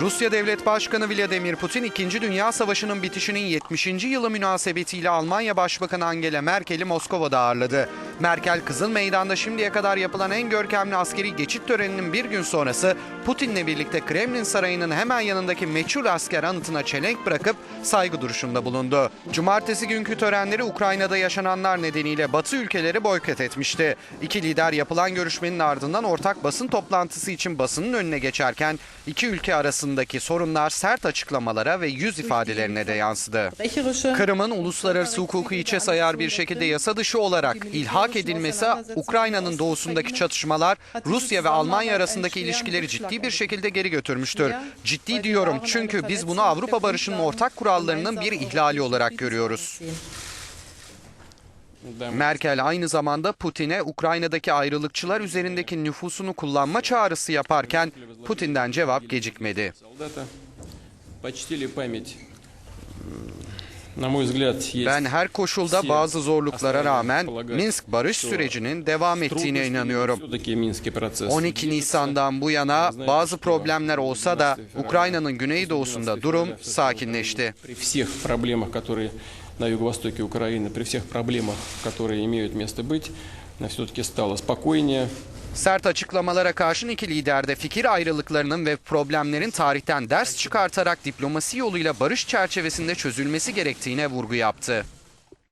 Rusya Devlet Başkanı Vladimir Putin 2. Dünya Savaşı'nın bitişinin 70. yılı münasebetiyle Almanya Başbakanı Angela Merkel'i Moskova'da ağırladı. Merkel Kızıl Meydan'da şimdiye kadar yapılan en görkemli askeri geçit töreninin bir gün sonrası Putin'le birlikte Kremlin Sarayı'nın hemen yanındaki meçhul asker anıtına çelenk bırakıp saygı duruşunda bulundu. Cumartesi günkü törenleri Ukrayna'da yaşananlar nedeniyle Batı ülkeleri boykot etmişti. İki lider yapılan görüşmenin ardından ortak basın toplantısı için basının önüne geçerken iki ülke arasındaki sorunlar sert açıklamalara ve yüz ifadelerine de yansıdı. Kırım'ın uluslararası hukuku içe sayar bir şekilde yasa dışı olarak ilhak edilmesi Ukrayna'nın doğusundaki çatışmalar Rusya ve Almanya arasındaki ilişkileri ciddi bir şekilde geri götürmüştür. Ciddi diyorum çünkü biz bunu Avrupa barışının ortak kurallarının bir ihlali olarak görüyoruz. Merkel aynı zamanda Putin'e Ukrayna'daki ayrılıkçılar üzerindeki nüfusunu kullanma çağrısı yaparken Putin'den cevap gecikmedi. Ben her koşulda bazı zorluklara rağmen Minsk barış sürecinin devam ettiğine inanıyorum. все-таки Минский процесс. 12 Nisan'dan bu yana bazı problemler olsa da Ukrayna'nın güneydoğusunda durum sakinleşti. При всех проблемах, которые на юго-востоке Украины, при всех проблемах, которые имеют место быть, все-таки стало спокойнее. Sert açıklamalara karşın iki lider de fikir ayrılıklarının ve problemlerin tarihten ders çıkartarak diplomasi yoluyla barış çerçevesinde çözülmesi gerektiğine vurgu yaptı.